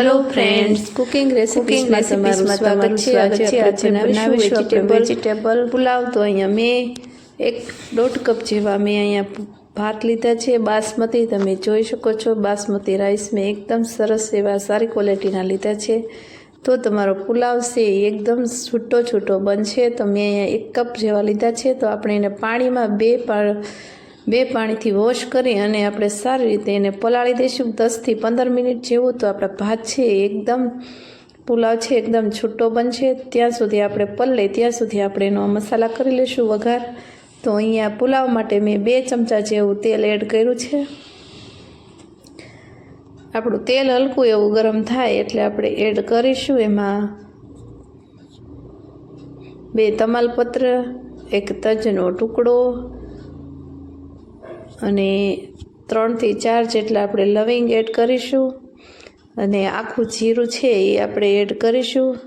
Hello friends cooking રેસિપીમાં તમારું સ્વાગત છે. આજે આજે બનાવીશું વેજીટેબલ પુલાવ તો અહીંયા મેં એક દોઢ કપ જેવા મેં અહીંયા ભાત લીધા છે. બાસમતી તમે જોઈ શકો છો. બાસમતી રાઈસ મેં એકદમ સરસ એવા સારી ક્વોલિટીના લીધા છે. તો તમારો પુલાવ છે એ એકદમ છૂટો છૂટો બનશે. તો મેં અહીંયા એક કપ જેવા લીધા છે. તો આપણે એને પાણીમાં બે પા બે પાણીથી વોશ કરી અને આપણે સારી રીતે એને પલાળી દઈશું. દસથી પંદર મિનિટ જેવું તો આપણા ભાત છે એકદમ પુલાવ છે, એકદમ છૂટો બનશે. ત્યાં સુધી આપણે પલળે ત્યાં સુધી આપણે એનો મસાલા કરી લઈશું વઘાર. તો અહીંયા પુલાવ માટે મેં બે ચમચા જેવું તેલ એડ કર્યું છે. આપણું તેલ હલકું એવું ગરમ થાય એટલે આપણે એડ કરીશું એમાં બે તમાલપત્ર, એક તજનો ટુકડો અને ત્રણથી ચાર જેટલા આપણે લવિંગ એડ કરીશું. અને આખું જીરું છે એ આપણે એડ કરીશું.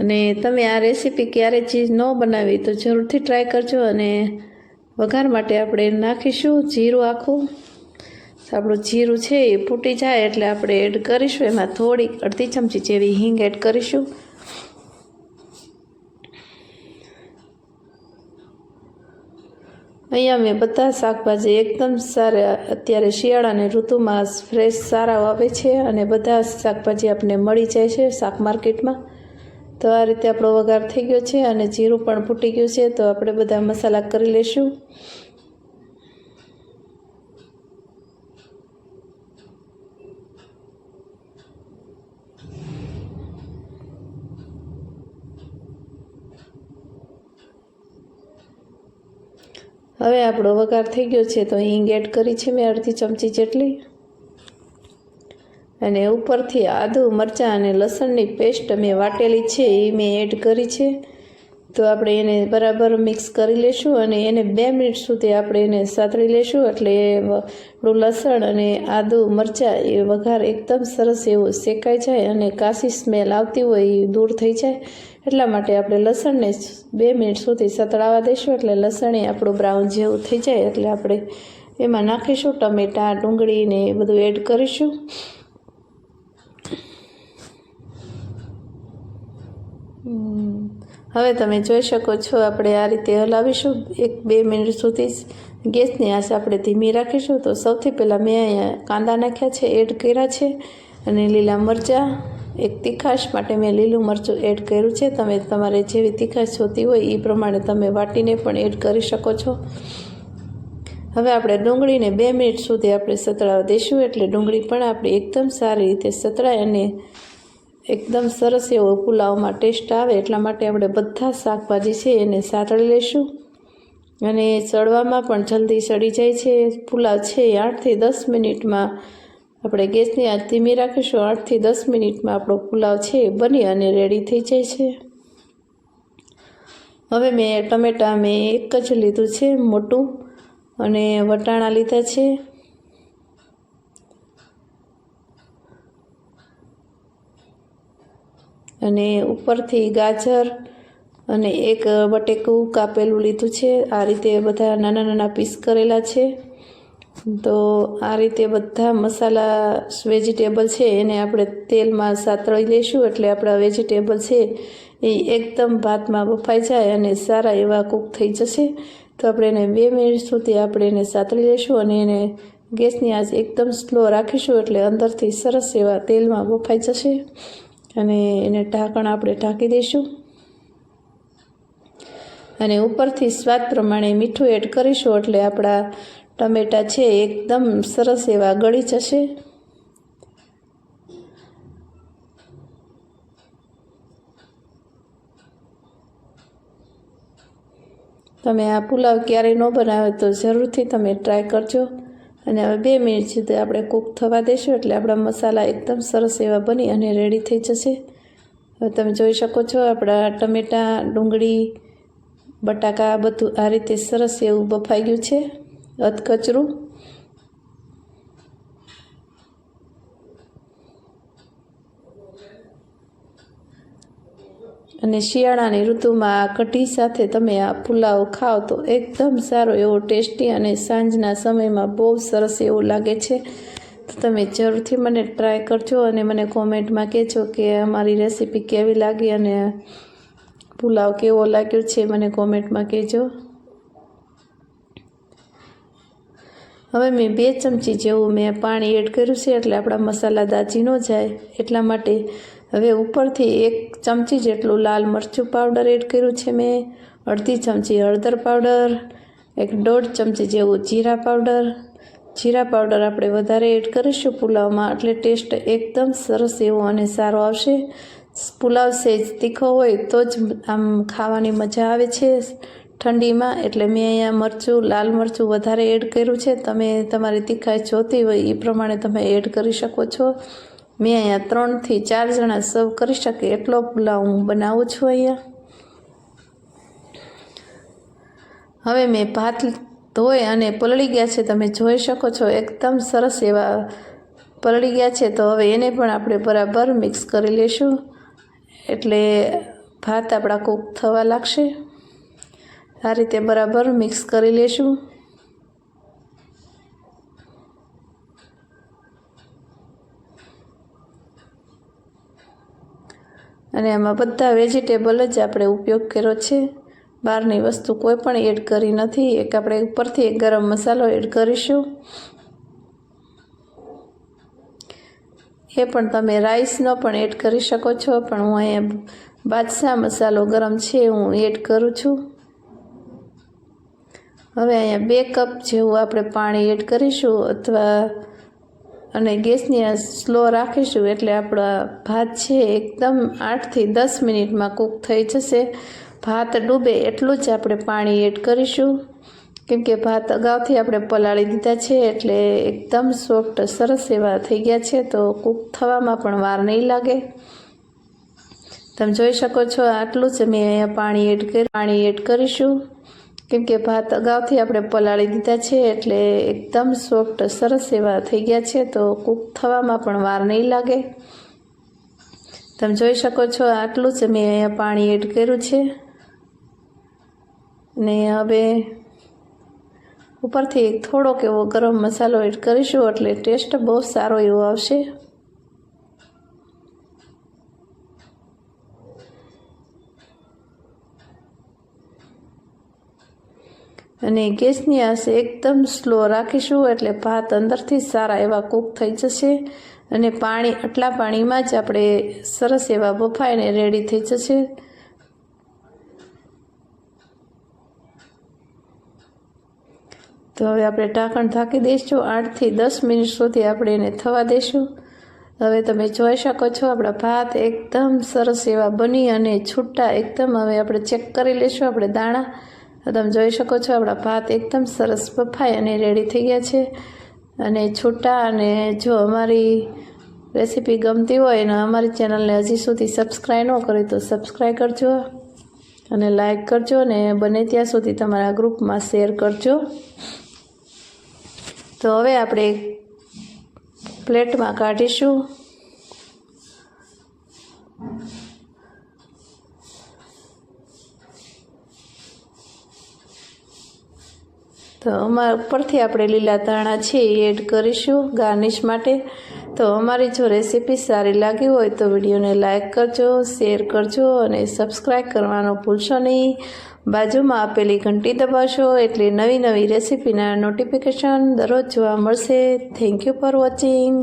અને તમે આ રેસીપી ક્યારે ચીજ ન બનાવી તો જરૂરથી ટ્રાય કરજો અને વઘાર માટે આપણે નાખીશું જીરું આખું. આપણું જીરું છે એ ફૂટી જાય એટલે આપણે એડ કરીશું. એમાં થોડીક અડધી ચમચી જેવી હિંગ એડ કરીશું. અહીંયા મેં બધા શાકભાજી એકદમ સારા, અત્યારે શિયાળાની ઋતુમાં ફ્રેશ સારા આવે છે અને બધા શાકભાજી આપણને મળી જાય છે શાક માર્કેટમાં. તો આ રીતે આપણો વઘાર થઈ ગયો છે અને જીરું પણ ફૂટી ગયું છે, તો આપણે બધા મસાલા કરી લઈશું હવે આપણો વઘાર થઈ ગયો છે તો હિંગ એડ કરી છે મેં અડધી ચમચી જેટલી. અને ઉપરથી આદું, મરચાં અને લસણની પેસ્ટ મેં વાટેલી છે, એ મેં એડ કરી છે. તો આપણે એને બરાબર મિક્સ કરી લેશું અને એને બે મિનિટ સુધી આપણે એને સાતળી લેશું એટલે આપણું લસણ અને આદુ મરચાં એ વઘાર એકદમ સરસ એવું શેકાઈ જાય અને કાશી સ્મેલ આવતી હોય એ દૂર થઈ જાય. એટલા માટે આપણે લસણને બે મિનિટ સુધી સતળાવા દઈશું એટલે લસણ એ આપણું બ્રાઉન જેવું થઈ જાય એટલે આપણે એમાં નાખીશું ટમેટાં, ડુંગળી ને એ બધું એડ કરીશું. હવે તમે જોઈ શકો છો, આપણે આ રીતે હલાવીશું. એક બે મિનિટ સુધી ગેસની આશ આપણે ધીમી રાખીશું. તો સૌથી પહેલાં મેં અહીંયા કાંદા નાખ્યા છે, એડ કર્યા છે અને લીલા મરચાં. એક તીખાશ માટે મેં લીલું મરચું એડ કર્યું છે. તમે તમારે જેવી તીખાશ જોતી હોય એ પ્રમાણે તમે વાટીને પણ એડ કરી શકો છો. હવે આપણે ડુંગળીને બે મિનિટ સુધી આપણે સતળાવા દઈશું એટલે ડુંગળી પણ આપણે એકદમ સારી રીતે સતળાય અને એકદમ સરસ એવો પુલાવમાં ટેસ્ટ આવે એટલા માટે આપણે બધા શાકભાજી છે એને સાતળી લઈશું. અને ચડવામાં પણ જલ્દી સડી જાય છે. પુલાવ છે એ આઠથી દસ મિનિટમાં આપણે ગેસની આંચ ધીમી રાખીશું. આઠથી દસ મિનિટમાં આપણો પુલાવ છે એ બની અને રેડી થઈ જાય છે. હવે મેં ટમેટાં મેં એક જ લીધું છે મોટું અને વટાણા લીધા છે. અને ઉપરથી ગાજર અને એક બટેકું કાપેલું લીધું છે. આ રીતે બધા નાના નાના પીસ કરેલા છે. તો આ રીતે બધા મસાલા વેજીટેબલ છે. એને આપણે તેલમાં સાતળી લઈશું એટલે આપણા વેજીટેબલ છે એ એકદમ ભાતમાં બફાઈ જાય અને સારા એવા કૂક થઈ જશે. તો આપણે એને બે મિનિટ સુધી આપણે એને સાતળી લઈશું અને એને ગેસની આંચ એકદમ સ્લો રાખીશું એટલે અંદરથી સરસ એવા તેલમાં બફાઈ જશે. અને એને ઢાંકણ આપણે ઢાંકી દઈશું. અને ઉપરથી સ્વાદ પ્રમાણે મીઠું એડ કરીશું એટલે આપણા ટમેટાં છે એકદમ સરસ એવા ગળી જશે. તમે આ પુલાવ ક્યારેય ન બનાવે તો જરૂરથી તમે ટ્રાય કરજો. અને હવે બે મિનિટ સુધી આપણે કૂક થવા દેશું એટલે આપણા મસાલા એકદમ સરસ એવા બની અને રેડી થઈ જશે. હવે તમે જોઈ શકો છો આપણા ટમેટાં, ડુંગળી, બટાકા બધું આ રીતે સરસ એવું બફાઈ ગયું છે અધકચરું. અને શિયાળાની ઋતુમાં આ કઢી સાથે તમે આ પુલાવ ખાઓ તો એકદમ સારો એવો ટેસ્ટી અને સાંજના સમયમાં બહુ સરસ એવું લાગે છે. તો તમે જરૂરથી મને ટ્રાય કરજો અને મને કોમેન્ટમાં કહેજો કે અમારી રેસીપી કેવી લાગી અને પુલાવ કેવો લાગ્યો છે મને કોમેન્ટમાં કહેજો. હવે મેં બે ચમચી જેવું મેં પાણી એડ કર્યું છે એટલે આપણા મસાલા દાજી ન જાય એટલા માટે હવે ઉપરથી એક ચમચી જેટલું લાલ મરચું પાવડર એડ કર્યું છે મેં, અડધી ચમચી હળદર પાવડર, એક દોઢ ચમચી જેવું જીરા પાવડર. જીરા પાવડર આપણે વધારે એડ કરીશું પુલાવમાં એટલે ટેસ્ટ એકદમ સરસ એવો અને સારો આવશે. પુલાવ સહેજ તીખો હોય તો જ આમ ખાવાની મજા આવે છે ઠંડીમાં, એટલે મેં અહીંયા મરચું, લાલ મરચું વધારે એડ કર્યું છે. તમે તમારી તીખાઈ જોતી હોય એ પ્રમાણે તમે એડ કરી શકો છો. મેં અહીંયા ત્રણથી ચાર જણા સર્વ કરી શકે એટલો પુલાવ હું બનાવું છું અહીંયા. હવે મેં ભાત ધોઈ અને પલળી ગયા છે, તમે જોઈ શકો છો, એકદમ સરસ એવા પલળી ગયા છે. તો હવે એને પણ આપણે બરાબર મિક્સ કરી લઈશું એટલે ભાત આપણા કૂક થવા લાગશે. આ રીતે બરાબર મિક્સ કરી લઈશું અને એમાં બધા વેજીટેબલ જ આપણે ઉપયોગ કર્યો છે. બહારની વસ્તુ કોઈ પણ એડ કરી નથી. એક આપણે ઉપરથી એક ગરમ મસાલો એડ કરીશું. એ પણ તમે રાઈસનો પણ એડ કરી શકો છો. પણ હું અહીંયા બાદશાહ મસાલો ગરમ છે, હું એડ કરું છું. હવે અહીંયા બે કપ જેવું આપણે પાણી એડ કરીશું અથવા અને ગેસની આ સ્લો રાખીશું એટલે આપણા ભાત છે એકદમ આઠથી દસ મિનિટમાં કૂક થઈ જશે. ભાત ડૂબે એટલું જ આપણે પાણી એડ કરીશું. કેમ કે ભાત અગાઉથી આપણે પલાળી દીધા છે એટલે એકદમ સોફ્ટ, સરસ એવા થઈ ગયા છે તો કૂક થવામાં પણ વાર નહીં લાગે. તમે જોઈ શકો છો આટલું જ મેં અહીંયા પાણી એડ કરી, પાણી એડ કરીશું. કેમ કે ભાત અગાઉથી આપણે પલાળી દીધા છે એટલે એકદમ સોફ્ટ, સરસ એવા થઈ ગયા છે, તો કૂક થવામાં પણ વાર નહીં લાગે. તમે જોઈ શકો છો આટલું જ મેં અહીંયા પાણી એડ કર્યું છે. ને હવે ઉપરથી થોડોક એવો ગરમ મસાલો એડ કરીશું એટલે ટેસ્ટ બહુ સારો એવો આવશે. અને ગેસની આંચ એકદમ સ્લો રાખીશું એટલે ભાત અંદરથી સારા એવા કૂક થઈ જશે અને પાણી, આટલા પાણીમાં જ આપણે સરસ એવા બફાઈને રેડી થઈ જશે. તો હવે આપણે ઢાંકણ ઢાંકી દઈશું. આઠથી દસ મિનિટ સુધી આપણે એને થવા દઈશું. હવે તમે જોઈ શકો છો આપણા ભાત એકદમ સરસ એવા બની અને છૂટા. એકદમ હવે આપણે ચેક કરી લઈશું આપણે દાણા. તમે જોઈ શકો છો, આપણા ભાત એકદમ સરસ બફાઈ અને રેડી થઈ ગયા છે. અને છૂટા અને જો અમારી રેસીપી ગમતી હોય અને અમારી ચેનલને હજી સુધી સબસ્ક્રાઈબ ન કરી તો સબસ્ક્રાઈબ કરજો અને લાઈક કરજો અને બને ત્યાં સુધી તમારા ગ્રુપમાં શેર કરજો. તો હવે આપણે પ્લેટમાં કાઢીશું. તો અમારા ઉપરથી આપણે લીલા ધાણા છે એ એડ કરીશું ગાર્નિશ માટે. તો અમારી જો રેસીપી સારી લાગી હોય તો વિડીયોને લાઇક કરજો શેર કરજો અને સબસ્ક્રાઈબ કરવાનો ભૂલશો નહીં. બાજુમાં આપેલી ઘંટી દબાવશો એટલે નવી નવી રેસીપીના નોટિફિકેશન દરરોજ જોવા મળશે. Thank you for watching